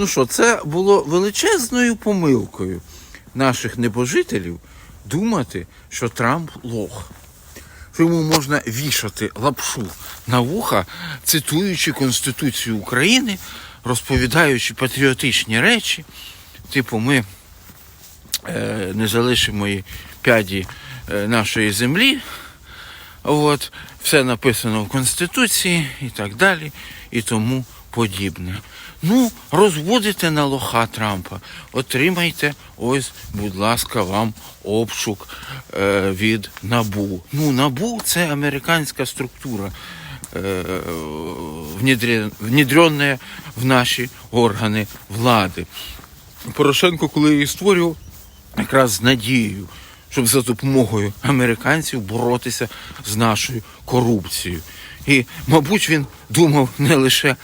Ну що, це було величезною помилкою наших небожителів думати, що Трамп лох. Йому можна вішати лапшу на вуха, цитуючи Конституцію України, розповідаючи патріотичні речі. Типу, ми е, не залишимо і п'яді е, нашої землі. От, все написано в Конституції і так далі, і тому подібне. Ну, розводите на лоха Трампа, отримайте, ось, будь ласка, вам обшук е, від НАБУ. Ну, НАБУ це американська структура, е, внедренная в наші органи влади. Порошенко, коли її створював, якраз з надією, щоб за допомогою американців боротися з нашою корупцією. І, мабуть, він думав не лише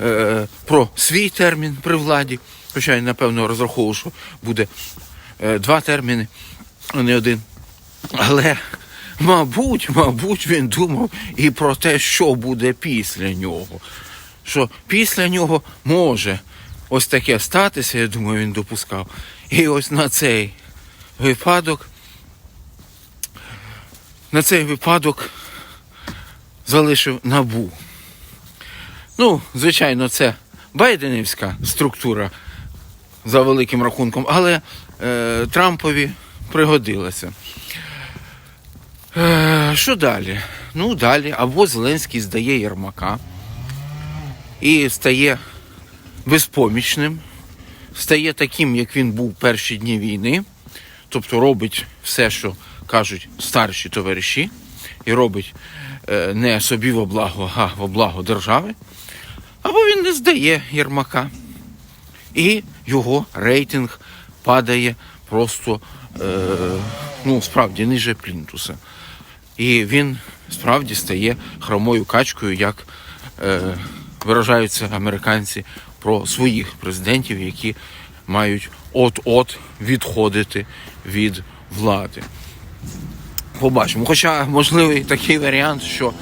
е, про свій термін при владі, хоча він, напевно, розраховував, що буде е, два терміни, а не один. Але, мабуть, мабуть, він думав і про те, що буде після нього. Що після нього може ось таке статися, я думаю, він допускав. І ось на цей випадок, на цей випадок залишив набу. Ну, звичайно, це байденівська структура за великим рахунком, але е, Трампові пригодилася. Е, що далі? Ну, далі або Зеленський здає Єрмака і стає безпомічним, стає таким, як він був перші дні війни, тобто робить все, що кажуть старші товариші, і робить не собі во благо, а во благо держави, або він не здає Єрмака. І його рейтинг падає просто, е, ну, справді, ниже плінтуса. І він справді стає хромою качкою, як е, виражаються американці про своїх президентів, які мають от-от відходити від влади. Побачимо. Хоча можливий такий варіант, що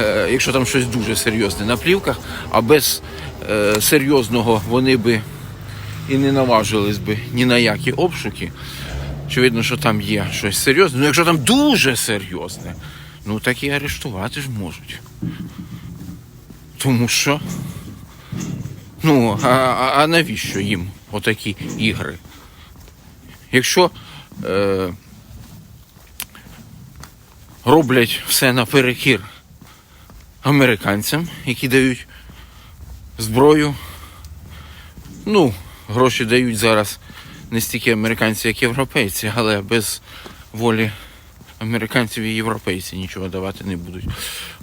е, якщо там щось дуже серйозне на плівках, а без е, серйозного вони би і не наважились би ні на які обшуки. Очевидно, що там є щось серйозне. Ну, якщо там дуже серйозне, ну так і арештувати ж можуть. Тому що. Ну, а, а, навіщо їм отакі ігри? Якщо е, роблять все наперекір американцям, які дають зброю, ну, гроші дають зараз не стільки американці, як європейці, але без волі американців і європейці нічого давати не будуть.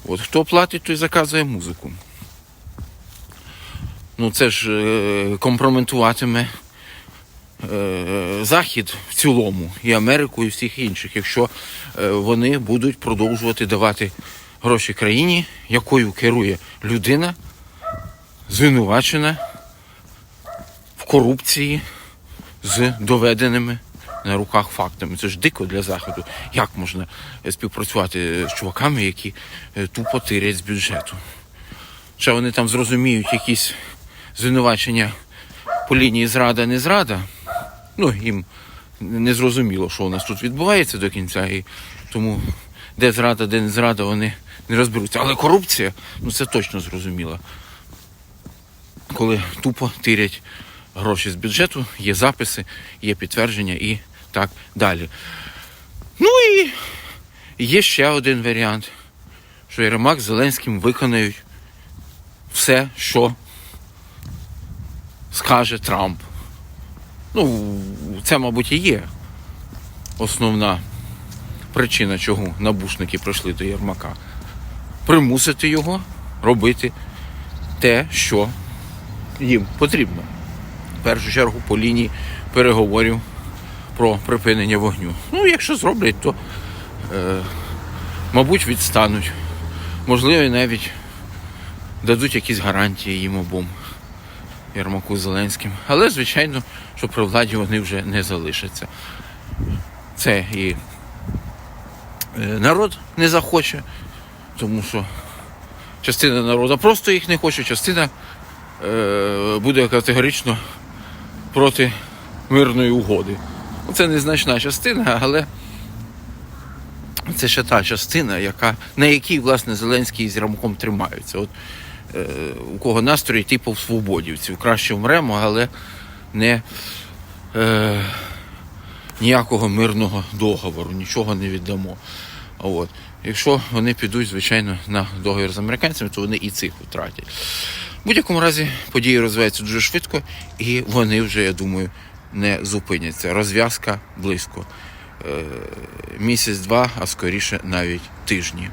От хто платить, той заказує музику. Ну це ж е, компрометуватиме Захід в цілому, і Америку, і всіх інших, якщо е, вони будуть продовжувати давати гроші країні, якою керує людина, звинувачена в корупції з доведеними на руках фактами. Це ж дико для заходу. Як можна е, співпрацювати з чуваками, які е, тупо тирять з бюджету? Ще вони там зрозуміють якісь звинувачення по лінії зрада, не зрада. Ну, їм не зрозуміло, що у нас тут відбувається до кінця, і тому де зрада, де не зрада, вони не розберуться. Але корупція, ну це точно зрозуміло. Коли тупо тирять гроші з бюджету, є записи, є підтвердження і так далі. Ну і є ще один варіант, що Єрмак з Зеленським виконають все, що скаже Трамп. Ну, це, мабуть, і є основна причина, чого набушники прийшли до Єрмака. Примусити його робити те, що їм потрібно. В першу чергу по лінії переговорів про припинення вогню. Ну, якщо зроблять, то, е, мабуть, відстануть. Можливо, навіть дадуть якісь гарантії їм обом. Єрмаку Зеленським. Але, звичайно, що при владі вони вже не залишаться. Це і е, народ не захоче, тому що частина народу просто їх не хоче, частина е, буде категорично проти мирної угоди. Це незначна частина, але це ще та частина, яка, на якій, власне, Зеленський з Ямком тримаються. От, у кого настрої типу свободівців. Краще вмремо, але не е, ніякого мирного договору, нічого не віддамо. От. Якщо вони підуть, звичайно, на договір з американцями, то вони і цих втратять. В будь-якому разі події розвиваються дуже швидко, і вони вже, я думаю, не зупиняться. Розв'язка близько. Е, Місяць-два, а скоріше навіть тижні.